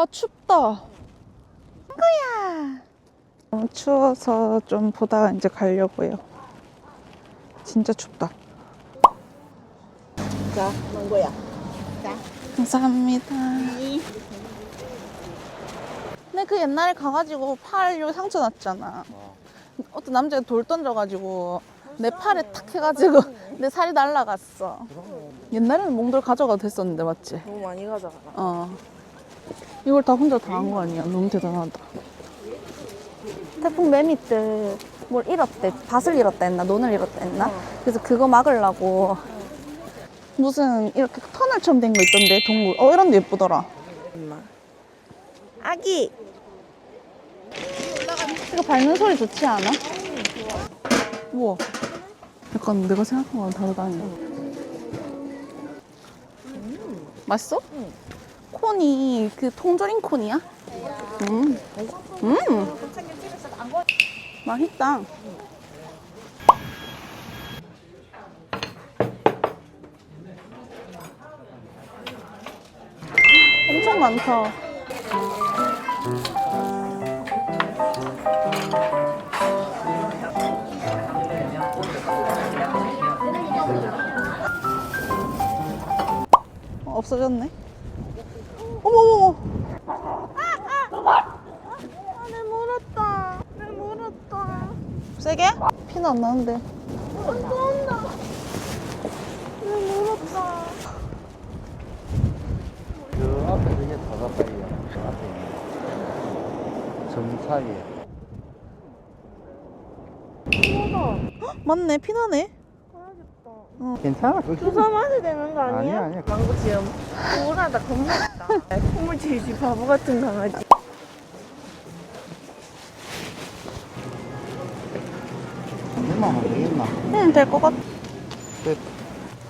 와 춥다. 친구야. 너무 추워서 좀 보다가 이제 가려고요. 진짜 춥다. 자, 망고야. 감사합니다. 근데 그 옛날에 가가지고 팔 여기 상처 났잖아. 어떤 남자가 돌 던져가지고 내 팔에 탁 해가지고 내 살이 날라갔어. 옛날에는 몽돌 가져가도 됐었는데 맞지? 너무 많이 가져가. 어. 이걸 다 혼자 다 한 거 아니야? 너무 대단하다. 태풍 매미들 뭘 잃었대. 밭을 잃었다 했나? 논을 잃었다 했나? 그래서 그거 막으려고 무슨 이렇게 터널처럼 된 거 있던데 동굴. 어 이런 데 예쁘더라. 아기. 이거 밟는 소리 좋지 않아? 우와. 약간 내가 생각한 거랑 다르다니. 맛있어? 콘이 그 통조림 콘이야? 음. 음. 맛있다. 엄청 많다. 어, 없어졌네. 어머머머. 아, 내 물었다. 내 물었다. 세게? 피는 안 나는데. 안 나온다. 내 물었다. 저 앞에 그게 다 가까이야. 저 앞에 있는 정사에. 맞네, 피나네. 괜찮아. 주사 맞아야 되는 거 아니야? 아니야, 아니야. 망고 지금 우울하다 겁났다. 콧물 질질 바보 같은 강아지. 얼마 안 되겠나? 응, 될 것 같아. 끝.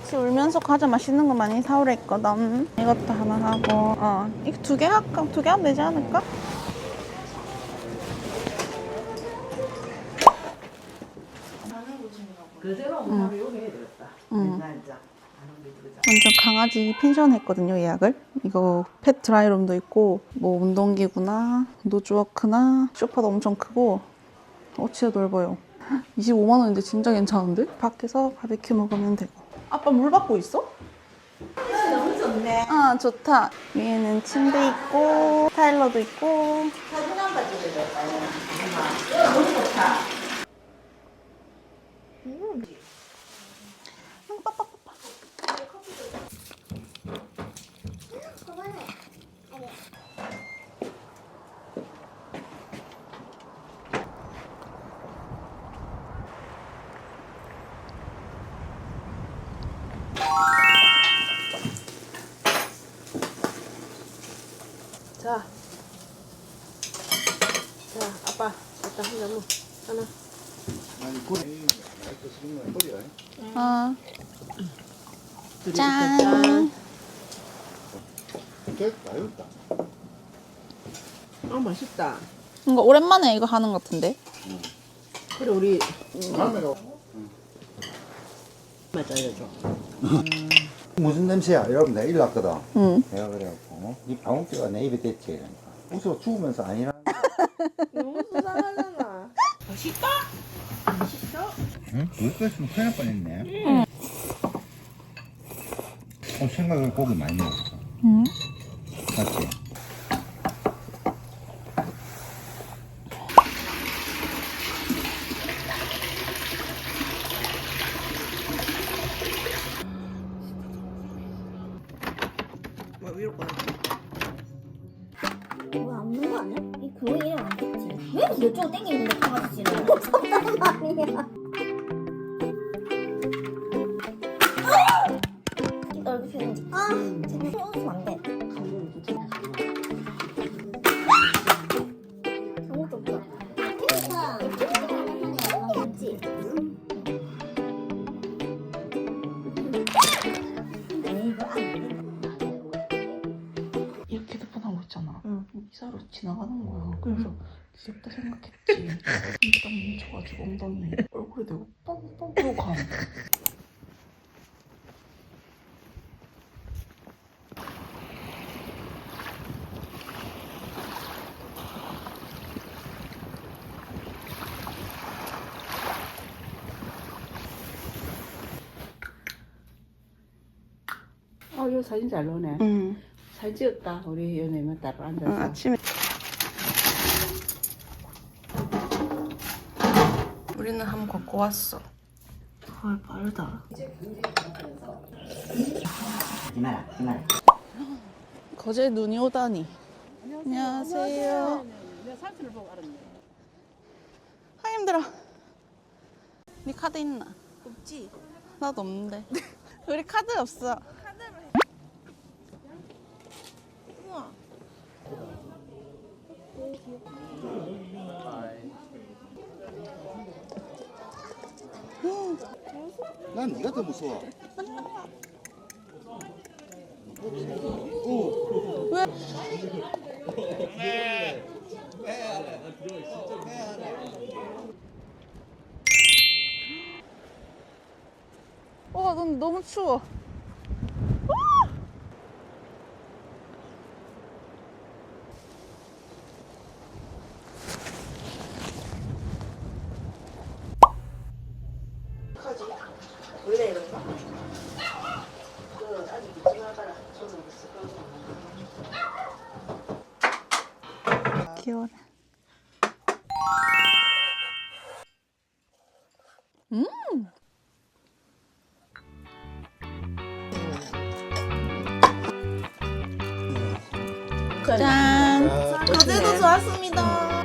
같이 울면서 과자 맛있는 거 많이 사오라 했거든. 이것도 하나 하고, 어. 이거 두 개 할까? 두 개 하면 되지 않을까? 응. 완전 강아지 펜션 했거든요, 예약을. 이거 펫 드라이룸도 있고, 뭐 운동기구나, 노즈워크나, 소파도 엄청 크고, 어, 진짜 넓어요. 25만 원인데 진짜 괜찮은데? 밖에서 바베큐 먹으면 되고. 아빠 물 받고 있어? 너무 좋네. 아, 좋다. 위에는 침대 있고, 타일러도 있고. 사진 한 번 찍어줬다. 자. 자, 아빠. 일단 한 잔. 하나. 아니, 꿀이. 이거 쓰는 거야, 꿀이야. 아, 둘이 짠. 짠. 깨 맛있다. 아, 맛있다. 이거 오랜만에 이거 하는 것 같은데? 그래, 우리 다음에가 맛 알려줘. 무슨 냄새야? 이러면 내가 일났거든. 응. 내가 그래갖고 이 방울기가 내 입에 댔지. 그러니까. 웃어 죽으면서 아니라는 거. 너무 수상하잖아. 맛있다? 맛있어? 응? 있으면 큰일 날 뻔했네. 어, 생각을 고기 많이 먹었어. 응. 맞지? 뭐 위로 꺼내. 뭐야 없는 거 아니야? 이 그거 이름 안 됐지 왜 이렇게 이쪽으로 땡기는데 강아지 지는 없었단 말이야 넓게 표현지 아 정말 웃으면 안돼 아무것도 없다 그러니까 맞지? 에이 이거 안 되겠다 일자로 지나가는 거야. 음. 그래서 귀엽다 생각했지. 일단 뭉쳐가지고 엉덩이 얼굴에 대고 뻥뻥 하고 감. 아, 이 사진 잘 나오네. 응. 찍었다. 우리 연예인 따로 앉아서. 응 아침에. 우리는 한번 걷고 왔어. 헐 빠르다. 거제 눈이 오다니. 안녕하세요. 아 힘들어. 네 카드 있나? 없지? 나도 없는데. 우리 카드 없어. 난 네가 더 무서워. 와, 넌 너무 추워. 짠. 거제도 좋았습니다.